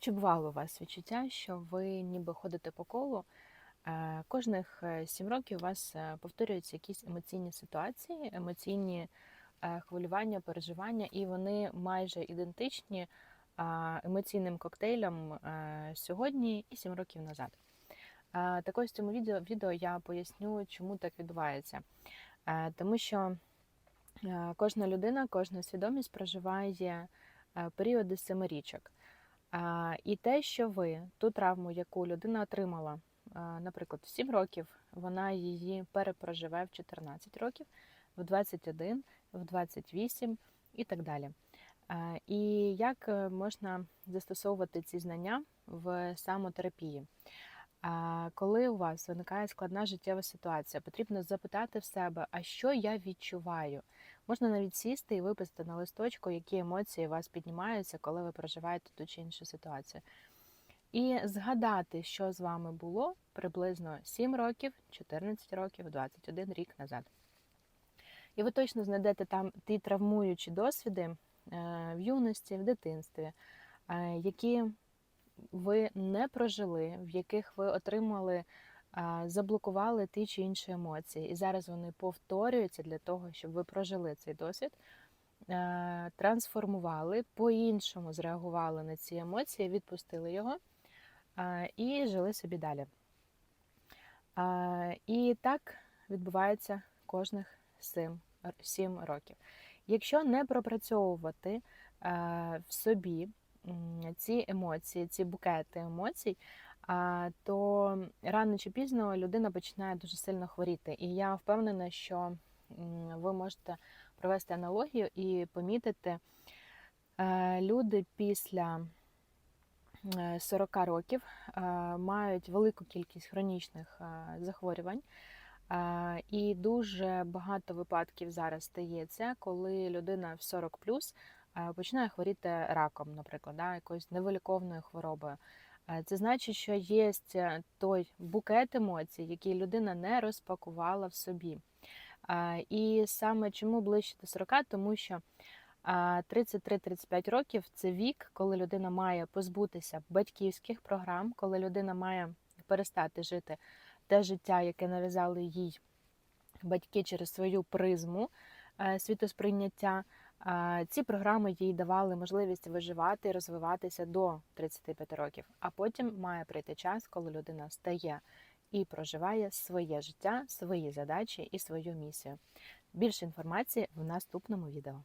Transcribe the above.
Чи бувало у вас відчуття, що ви ніби ходите по колу? е, Кожних е, сім років у вас е, повторюються якісь емоційні ситуації, емоційні хвилювання, переживання, і вони майже ідентичні емоційним коктейлям сьогодні і сім років назад. Так ось в цьому відео, відео я поясню, чому так відбувається. Тому що кожна людина, кожна свідомість проживає періоди семирічок. І те, що ви ту травму, яку людина отримала, наприклад, в 7 років, вона її перепроживе в 14 років, в 21, в 28 і так далі. І як е, можна застосовувати ці знання в самотерапії? Коли у вас виникає складна життєва ситуація, потрібно запитати в себе, а що я відчуваю? Можна навіть сісти і виписати на листочку, які емоції у вас піднімаються, коли ви проживаєте ту чи іншу ситуацію. І згадати, що з вами було приблизно 7 років, 14 років, 21 рік назад. І ви точно знайдете там ті травмуючі досвіди е, в юності, в дитинстві, е, які ви не прожили, в яких ви отримали, заблокували ті чи інші емоції. І зараз вони повторюються для того, щоб ви прожили цей досвід, трансформували, по-іншому зреагували на ці емоції, відпустили його і жили собі далі. І так відбувається кожних 7, 7 років. Якщо не пропрацьовувати в собі ці емоції, ці букети емоцій, то рано чи пізно людина починає дуже сильно хворіти. І я впевнена, що ви можете провести аналогію і помітити е, люди після е, 40 років е, мають велику кількість хронічних е, захворювань. Е, І дуже багато випадків зараз стається, коли людина в 40 плюс е, починає хворіти раком, наприклад, да, якоюсь невиліковною хворобою. Е, Це значить, що є той букет емоцій, який людина не розпакувала в собі. Е, І саме чому ближче до 40, тому що 33-35 років це вік, коли людина має позбутися батьківських програм, коли людина має перестати жити те життя, яке нав'язали їй батьки через свою призму е, світосприйняття. Ці програми їй давали можливість виживати і розвиватися до 35 років. А потім має прийти час, коли людина стає і проживає своє життя, свої задачі і свою місію. Більше інформації в наступному відео.